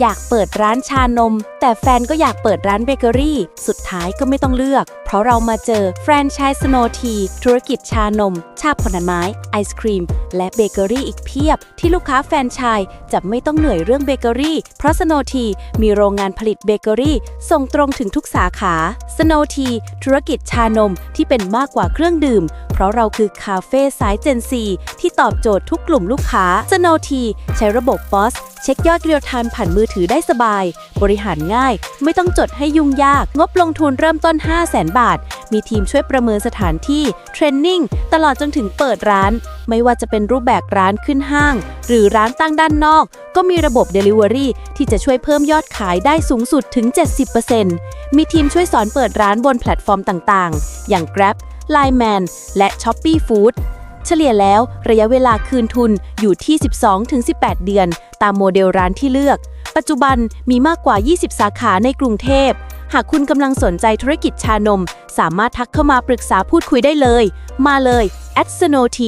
อยากเปิดร้านชานม แต่แฟนก็อยากเปิดร้านเบเกอรี่ สุดท้ายก็ไม่ต้องเลือก เพราะเรามาเจอแฟรนไชส์สโนทีธุรกิจชานม ชาผลไม้ ไอศครีม และเบเกอรี่อีกเพียบ ที่ลูกค้าแฟรนไชส์จะไม่ต้องเหนื่อยเรื่องเบเกอรี่ เพราะสโนทีมีโรงงานผลิตเบเกอรี่ส่งตรงถึงทุกสาขาสโนทีธุรกิจชานมที่เป็นมากกว่าเครื่องดื่ม เพราะเราคือคาเฟ่สายเจนซีที่ตอบโจทย์ทุกกลุ่มลูกค้าสโนทีใช้ระบบ POS เช็คยอดเรียลไทม์ผ่านมือถือได้สบาย บริหารง่าย ไม่ต้องจดให้ยุ่งยาก งบลงทุนเริ่มต้น 5 0 0 0 0 0บาท มีทีมช่วยประเมินสถานที่ เทรนนิ่ง ตลอดจนถึงเปิดร้าน ไม่ว่าจะเป็นรูปแบบร้านขึ้นห้าง หรือร้านตั้งด้านนอก ก็มีระบบ Delivery ที่จะช่วยเพิ่มยอดขายได้สูงสุดถึง 70%มีทีมช่วยสอนเปิดร้านบนแพลตฟอร์มต่างๆ อย่าง Grab Line Man และ Shopee Food เฉลี่ยแล้วระยะเวลาคืนทุนอยู่ที่ 12-18 เดือน ตามโมเดลร้านที่เลือก ปัจจุบันมีมากกว่า 20 สาขาในกรุงเทพ หากคุณกำลังสนใจธุรกิจชานม สามารถทักเข้ามาปรึกษาพูดคุยได้เลย มาเลย at s n o t